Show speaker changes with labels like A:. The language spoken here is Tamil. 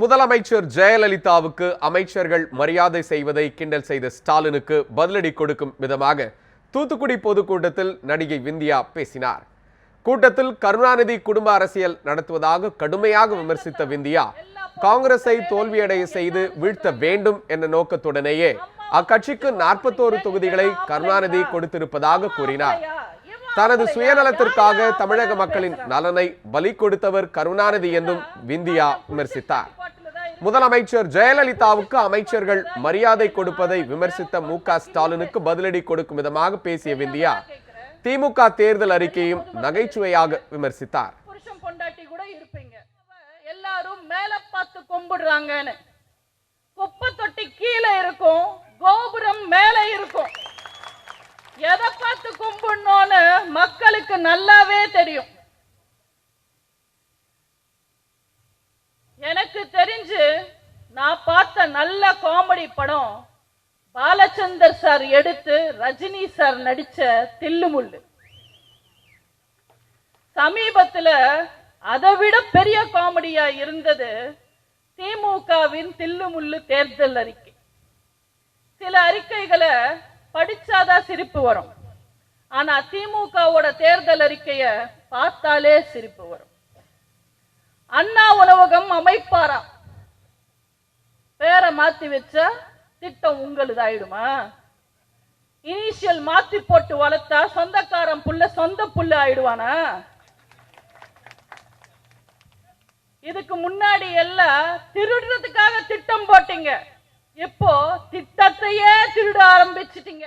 A: முதலமைச்சர் ஜெயலலிதாவுக்கு அமைச்சர்கள் மரியாதை செய்வதை கிண்டல் செய்த ஸ்டாலினுக்கு பதிலடி கொடுக்கும் விதமாக தூத்துக்குடி பொதுக்கூட்டத்தில் நடிகை விந்தியா பேசினார். கூட்டத்தில் கருணாநிதி குடும்ப அரசியல் நடத்துவதாக கடுமையாக விமர்சித்த விந்தியா காங்கிரஸை தோல்வியடைய செய்து வீழ்த்த வேண்டும் என்ற நோக்கத்துடனேயே அக்கட்சிக்கு நாற்பத்தோரு தொகுதிகளை கருணாநிதி கொடுத்திருப்பதாக கூறினார். தனது சுயநலத்திற்காக தமிழக மக்களின் நலனை பலி கொடுத்தவர் கருணாநிதி என்றும் விந்தியா விமர்சித்தார். முதலமைச்சர் ஜெயலலிதாவுக்கு அமைச்சர்கள் மரியாதை கொடுப்பதை விமர்சித்த மு க ஸ்டாலினுக்கு பதிலடி கொடுக்கும் விதமாக பேசிய விந்தியா திமுக தேர்தல் அறிக்கையும் நகைச்சுவையாக விமர்சித்தார்.
B: எல்லாரும் மேல பார்த்து கும்பிடுறாங்கன்னு. எதை பார்த்து கும்பிடணும்னு மக்களுக்கு நல்லாவே தெரியும். எனக்கு தெரிஞ்சு நான் பார்த்த நல்ல காமெடி படம் பாலச்சந்தர் சார் எடுத்து ரஜினி சார் நடிச்ச தில்லுமுள்ளு சமீபத்துல அதை விட பெரிய காமெடியா இருந்தது திமுகவின் தில்லுமுள்ளு தேர்தல் அறிக்கை. சில அறிக்கைகளை படிச்சாதான் சிரிப்பு வரும். ஆனா திமுகவோட தேர்தல் அறிக்கைய பார்த்தாலே சிரிப்பு வரும். அண்ணா உணவகம் அமைப்பாராம் பேரை மாத்தி வச்சா திட்டம் உங்களுதாயிடுமா இனிஷியல் மாத்தி போட்டு வளர்த்தா சொந்தக்காரன் புள்ள சொந்த புள்ள ஆயிடுவானா? இதுக்கு முன்னாடி எல்லாம் திருடுறதுக்காக திட்டம் போட்டீங்க. இப்போ திட்டத்தையே திருட ஆரம்பிச்சிட்டீங்க?